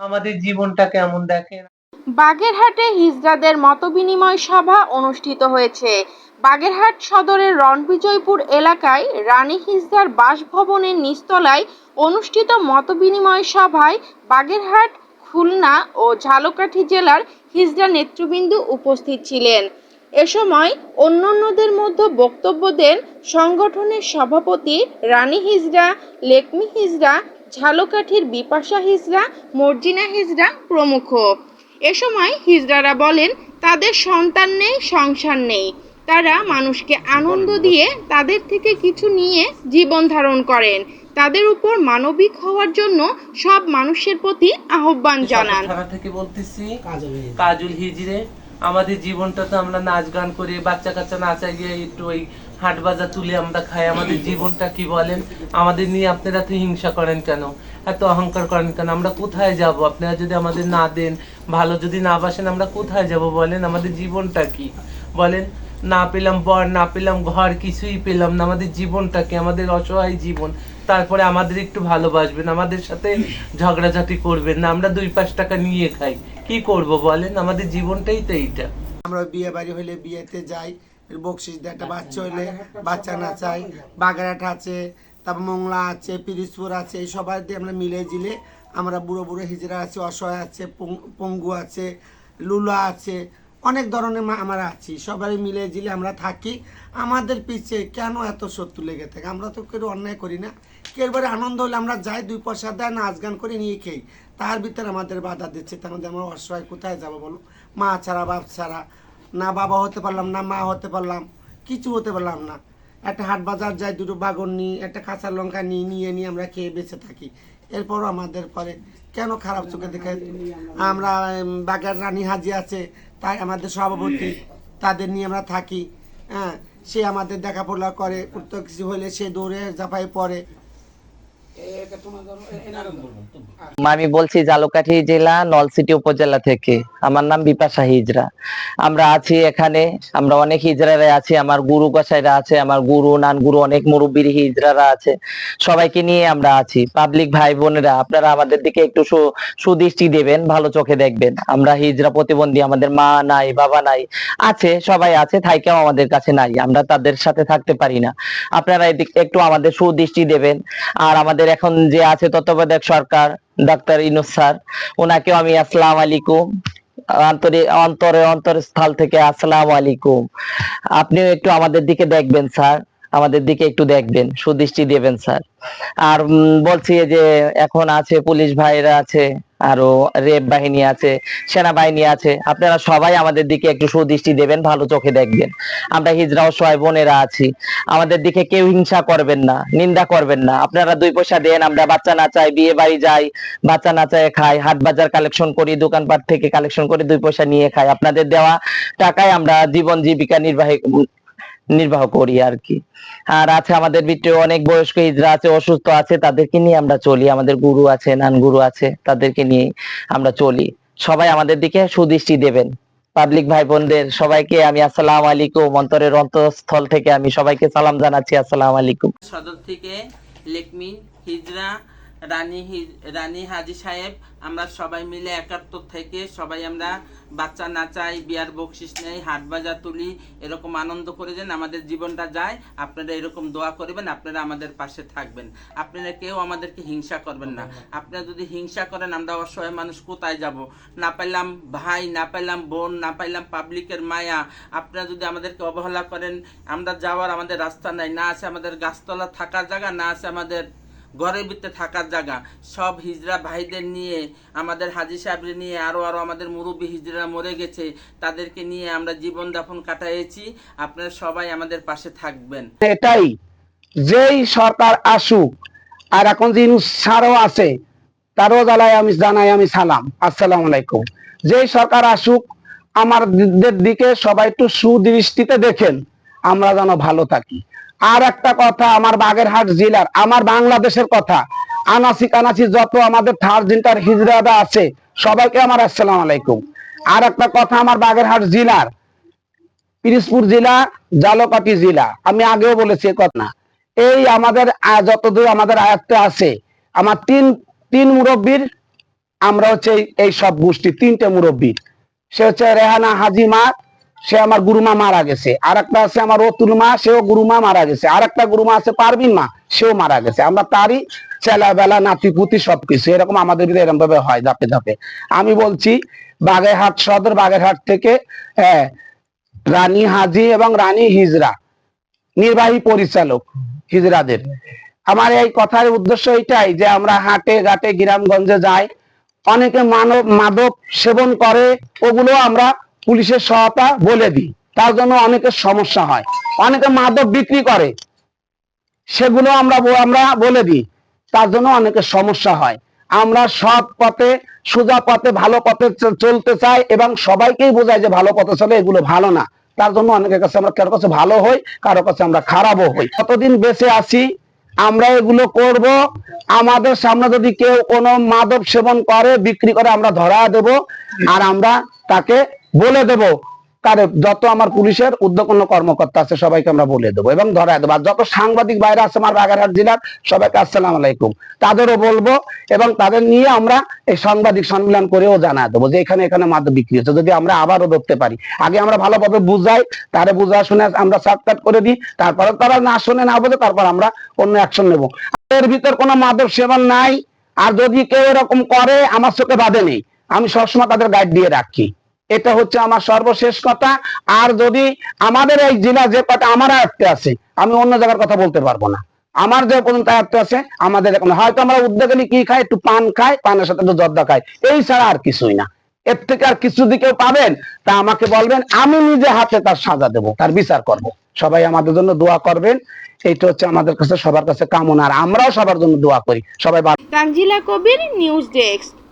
আমাদের জীবনটা কেমন দেখেন। বাগেরহাটে হিজড়াদের মতবিনিময় সভা অনুষ্ঠিত হয়েছে। বাগেরহাট সদরের রণবিজয়পুর এলাকায় রানী হিজদার বাসভবনের নিচতলায় অনুষ্ঠিত মতবিনিময় সভায় বাগেরহাট, খুলনা ও ঝালকাঠি জেলার হিজড়া নেতৃবৃন্দ উপস্থিত ছিলেন। এ সময় অন্যান্যদের মধ্যে বক্তব্য দেন সংগঠনের সভাপতি রানী হিজড়া লেকমি হিজড়া ঝালকাঠির বিপাশা হিজড়া মর্জিনা হিজড়া প্রমুখ। এ সময় হিজড়ারা বলেন তাদের সন্তান নেই সংসার নেই। তারা মানুষকে আনন্দ দিয়ে তাদের থেকে কিছু নিয়ে জীবন ধারণ করেন। তাদের উপর মানবিক হওয়ার জন্য সব মানুষের প্রতি আহ্বান জানান। থেকে বলতেছি কাজুল হিজড়ে আমাদের জীবনটা তো আমরা নাচ গান করে বাচ্চা কাচ্চা নাচা গিয়ে একটু ওই হাট বাজার তুলে আমরা খাই। আমাদের জীবনটা কি বলেন? আমাদের নিয়ে আপনারা তো হিংসা করেন কেন? এত অহংকার করেন কেন? আমরা কোথায় যাব? আপনারা যদি আমাদের না দেন, ভালো যদি না বাসেন, আমরা কোথায় যাব বলেন? আমাদের জীবনটা কি? বলেন, না পেলাম বর, না পেলাম ঘর, কিছুই পেলাম না। আমাদের জীবনটা কি? আমাদের অসহায় জীবন। তারপরে আমাদের একটু ভালোবাসবেন, আমাদের সাথে ঝগড়াঝাটি করবেন না, আমরা দুই পাঁচ টাকা নিয়ে খাই। কি করব বলেন? আমাদের জীবনটাই তো এইটা। আমরা বিয়ে বাড়ি হলে বিয়েতে যাই, বকশিস দেয় একটা বাচ্চা হলে বাচ্চা নাচাই বাগেরহাট আছে, তারপর মংলা আছে, পিরিজপুর আছে, এই সবাই দিয়ে আমরা মিলে জিলে আমরা বুড়ো বুড়ো হিজড়া আছে, অসহায় আছে পঙ্গু আছে, লুলা আছে অনেক ধরনের মা- আমরা আছি, সবাই মিলে জিলে আমরা থাকি। আমাদের পিছে কেন এত শত্রু লেগে থাকে? আমরা তো কেউ অন্যায় করি না। কেউ এবারে আনন্দ হলে আমরা যাই, দুই পয়সা দেয়, নাচ গান করে নিয়ে খেই তার ভিতরে আমাদের বাধা দিচ্ছে। তার মধ্যে আমরা অসহায় কোথায় যাব বলো? মা ছাড়া, বাপ ছাড়া। না বাবা হতে পারলাম, না মা হতে পারলাম, কিছু হতে পারলাম না। একটা হাট বাজার যাই, দুটো বাগন নিই, একটা কাঁচা লঙ্কা নিই, নিয়ে নিয়ে আমরা খেয়ে বেঁচে থাকি। এরপরও আমাদের পরে কেন খারাপ চোখে দেখে? আমরা বাগের রানী হাজি আছে তাই আমাদের সভাপতি তাদের নিয়ে আমরা থাকি। হ্যাঁ সে আমাদের দেখা দেখাপড়া করে কোথাও কিছু হলে সে দৌড়ে জাপাই পড়ে। আমি বলছি জালুকাঠি জেলা নলসিটি উপজেলা থেকে। আমার নাম বিপাশা হিজরা। আমরা আছি এখানে, আমরা অনেক হিজরারা আছি, আমার গুরু গোসাইরা আছে, আমার গুরু, নান গুরু, অনেক মুরব্বীর হিজরারা আছে। সবাইকে নিয়ে আমরা আছি। পাবলিক ভাই বোনেরা, আপনারা আমাদের দিকে একটু সুদৃষ্টি দেবেন, ভালো চোখে দেখবেন। আমরা হিজরা প্রতিবন্ধী, আমাদের মা নাই, বাবা নাই, আছে, সবাই আছে থাইকেও আমাদের কাছে নাই, আমরা তাদের সাথে থাকতে পারি না। আপনারা এদিক, একটু আমাদের সুদৃষ্টি দেবেন। আর আমাদের এখন যে আছে তত্ত্বাবধায়ক সরকার, ডাক্তার ইনুস স্যার, ওনাকেও আমি আসসালাম আলাইকুম। অন্তরে অন্তরে অন্তর স্থল থেকে আসসালামু আলাইকুম। আপনিও একটু আমাদের দিকে দেখবেন স্যার। আমাদের দিকে একটু দেখবেন, সুদৃষ্টি দেবেন স্যার। আর বলছি যে এখন আছে পুলিশ ভাইরা আছে, আরও রেব বাহিনী আছে, সেনাবাহিনী আছে, আপনারা সবাই আমাদের দিকে একটু সুদৃষ্টি দেবেন, ভালো চোখে দেখবেন। আমরা হিজরা অসহায় বোনেরা আছি। আমাদের দিকে কেউ হিংসা করবেন না, নিন্দা করবেন না। আপনারা দুই পয়সা দেন, আমরা বাচ্চা নাচাই বিয়ে বাড়ি যাই, বাচ্চা নাচায় খাই, হাট বাজার কালেকশন করি, দোকানপাট থেকে কালেকশন করে দুই পয়সা নিয়ে খাই। আপনাদের দেওয়া টাকায় আমরা জীবন জীবিকা নির্বাহ নির্বাহ করি আর কি আর আছে আমাদের ভিতরে অনেক বয়স্ক হিজরা আছে, অসুস্থ আছে, তাদেরকে নিয়ে আমরা চলি। আমাদের গুরু আছে নান গুরু আছে, তাদেরকে নিয়ে আমরা চলি। সবাই আমাদের দিকে সুদৃষ্টি দেবেন। পাবলিক ভাই বোনদের সবাইকে আমি আসসালাম আলাইকুম। অন্তরের অন্তঃস্থল থেকে আমি সবাইকে সালাম জানাচ্ছি। আসসালাম আলাইকুম। সদর থেকে লেকমি হিজরা রানী রানী হাজি সাহেব আমরা সবাই মিলে একাত্তর থেকে সবাই আমরা বাচ্চা নাচাই বিয়ার বকশিস নেই হাট বাজার তুলি এরকম আনন্দ করে যেন আমাদের জীবনটা যায়। আপনারা এরকম দোয়া করবেন আপনারা আমাদের পাশে থাকবেন। আপনারা কেউ আমাদেরকে হিংসা করবেন না। আপনারা যদি হিংসা করেন আমরা অসহায় মানুষ কোথায় যাব? না পাইলাম ভাই না পাইলাম বোন না পাইলাম পাবলিকের মায়া। আপনারা যদি আমাদেরকে অবহেলা করেন আমরা যাওয়ার আমাদের রাস্তা নাই। না আছে আমাদের গাছতলা থাকার জায়গা না আছে আমাদের ঘরের ভিতরে থাকার জায়গা। সব হিজড়া ভাইদের নিয়ে, আমাদের হাজি সাহেবরে নিয়ে আরও আরও আমাদের মুরব্বী হিজড়া মরে গেছে, তাদেরকে নিয়ে আমরা জীবন যাপন কাটাইছি আপনারা সবাই আমাদের পাশে থাকবেন। এটাই যেই সরকার আসুক, আর এখন যে সারও আছে তারও জ্বালায় আমি জানাই আমি সালাম। আসসালাম আলাইকুম। যেই সরকার আসুক, আমাদের দিকে সবাই একটু সুদৃষ্টিতে দেখেন। আমরা যেন ভালো থাকি। আর একটা কথা, আমার বাগেরহাট জেলার, আমার বাংলাদেশের কথা, আনাসি কানাসি যত আমাদের থার্ড জেন্টার হিজরাদা আছে, সবাইকে আমার আসসালাম আলাইকুম। আর একটা কথা, আমার বাগেরহাট জেলার, পিরিজপুর জেলা, জালকাঠি জেলা, আমি আগেও বলেছি কথা। এই আমাদের যতদূর আমাদের আয়ত্তে আছে, আমার তিন তিন মুরব্বীর, আমরা হচ্ছে এই- সব গোষ্ঠী, তিনটে মুরব্বী। সে হচ্ছে রেহানা হাজি মা সে আমার গুরুমা মারা গেছে। আর একটা আছে আমার অতুল মা, সেও গুরুমা মারা গেছে। আর একটা গুরুমা আছে পারবিন মা, সেও মারা গেছে। আমরা তারই চেলাবেলা নাতি পুতি সবকিছু, এরকম আমাদের ভিতরে এরকম ভাবে হয় ধাপে ধাপে। আমি বলছি, বাগেরহাট সদর, বাগেরহাট থেকে রানী হাজি এবং রানী হিজরা, নির্বাহী পরিচালক হিজরাদের। আমার এই কথার উদ্দেশ্য এটাই যে আমরা হাটে ঘাটে, গ্রামগঞ্জে যাই, অনেকে মানব, মাদক সেবন করে, ওগুলো আমরা পুলিশের সহায়তা বলে দিই। তার জন্য অনেকের সমস্যা হয়। অনেকে মাদক বিক্রি করে। সেগুলো আমরা আমরা বলে দিই। তার জন্য অনেকের সমস্যা হয়। আমরা সৎ পথে, সোজা পথে, ভালো পথে চলতে চাই এবং সবাইকেই বোঝায় যে ভালো পথে চলে, এগুলো ভালো না। তার জন্য অনেকের কাছে আমরা কারও কাছে ভালো হই, কারও কাছে আমরা খারাপও হই। কতদিন বেঁচে আছি, আমরা এগুলো করব। আমাদের সামনে যদি কেউ কোনো মাদক সেবন করে, বিক্রি করে, আমরা ধরা দেব। আর আমরা তাকে বলে দেব। তার যত আমার পুলিশের উদ্যোগন্য কর্মকর্তা আছে, সবাইকে আমরা বলে দেবো। এবং ধরা দেবো। আর যত সাংবাদিক বাইরে আছে আমার বাগেরহাট জেলার, সবাইকে আসসালাম আলাইকুম। তাদেরও বলব এবং তাদের নিয়ে আমরা এই সাংবাদিক সম্মেলন করেও জানা দেবো যে এখানে এখানে মাদক বিক্রি হচ্ছে। যদি আমরা আবারও ধরতে পারি, আগে আমরা ভালোভাবে বুঝাই, তারে বুঝা শুনে আমরা সাবকাট করে দিই, তারপরে তারা না শুনে না বোঝে তারপর আমরা অন্য অ্যাকশন নেব। এর ভিতর কোনো মাদক সেবন নাই। আর যদি কেউ এরকম করে, আমার চোখে বাধে নেই। আমি সবসময় তাদের গাইড দিয়ে রাখি। এটা হচ্ছে আমার সর্বশেষ কথা। আর যদি আমাদের এই জেলা যে কথা আমার আয়ত্তে আছে, আমি অন্য জায়গার কথা বলতে পারব না। আমার যে পর্যন্ত আয়ত্ত আছে, আমাদের এখন হয়তো আমরা উদ্যোগে নিয়ে কি খাই, একটু পান খাই, পানের সাথে একটু জর্দা খাই। এই ছাড়া আর কিছুই না। এর থেকে আর কিছু যদি কেউ পাবেন, তা আমাকে বলবেন, আমি নিজে হাতে তার সাজা দেব, তার বিচার করব। সবাই আমাদের জন্য দোয়া করবেন। এইটা হচ্ছে আমাদের কাছে সবার কাছে কামনা, আর আমরাও সবার জন্য দোয়া করি। সবাই তানজিলা কবির নিউজ ডেস্ক।